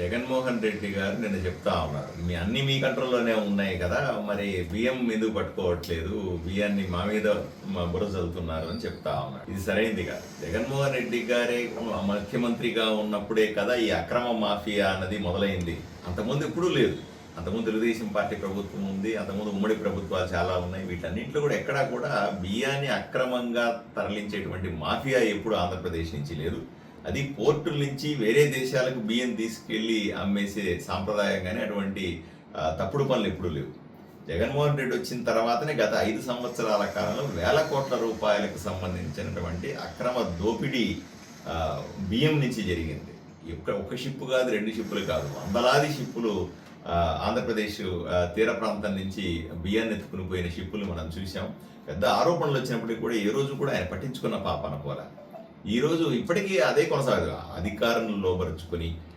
జగన్మోహన్ రెడ్డి గారు నిన్న చెప్తా ఉన్నారు. మీ అన్ని మీ కంట్రోల్లోనే ఉన్నాయి కదా మరి బియ్యం మీద పట్టుకోవట్లేదు? బియ్యాన్ని మా మీద మా బుర్ర అని చెప్తా ఉన్నారు. ఇది సరైంది కాదు. జగన్మోహన్ రెడ్డి గారే ముఖ్యమంత్రిగా ఉన్నప్పుడే కదా ఈ అక్రమ మాఫియా అన్నది మొదలైంది. అంతకుముందు ఎప్పుడూ లేదు. అంతకుముందు తెలుగుదేశం పార్టీ ప్రభుత్వం ఉంది అంతకుముందు ఉమ్మడి ప్రభుత్వాలు చాలా ఉన్నాయి. వీటన్నింటిలో కూడా ఎక్కడా కూడా బియ్యాన్ని అక్రమంగా తరలించేటువంటి మాఫియా ఎప్పుడు ఆంధ్రప్రదేశ్ నుంచి లేదు. అది పోర్టుల నుంచి వేరే దేశాలకు బియ్యం తీసుకెళ్ళి అమ్మేసే సాంప్రదాయం కానీ అటువంటి తప్పుడు పనులు ఎప్పుడూ లేవు. జగన్మోహన్ రెడ్డి వచ్చిన తర్వాతనే గత ఐదు సంవత్సరాల కాలంలో వేల కోట్ల రూపాయలకు సంబంధించినటువంటి అక్రమ దోపిడీ బియ్యం నుంచి జరిగింది. ఒక షిప్పు కాదు రెండు షిప్పులు కాదు. వందలాది షిప్పులు ఆంధ్రప్రదేశ్ తీర ప్రాంతం నుంచి బియ్యాన్ని ఎత్తుకుని పోయిన షిప్పులు మనం చూసాం పెద్ద ఆరోపణలు వచ్చినప్పటికీ కూడా ఏ రోజు కూడా ఆయన పట్టించుకున్న పాప అనుకోలే ఈరోజు ఇప్పటికీ అదే కొనసాగదు. అధికారం లోపరుచుకొని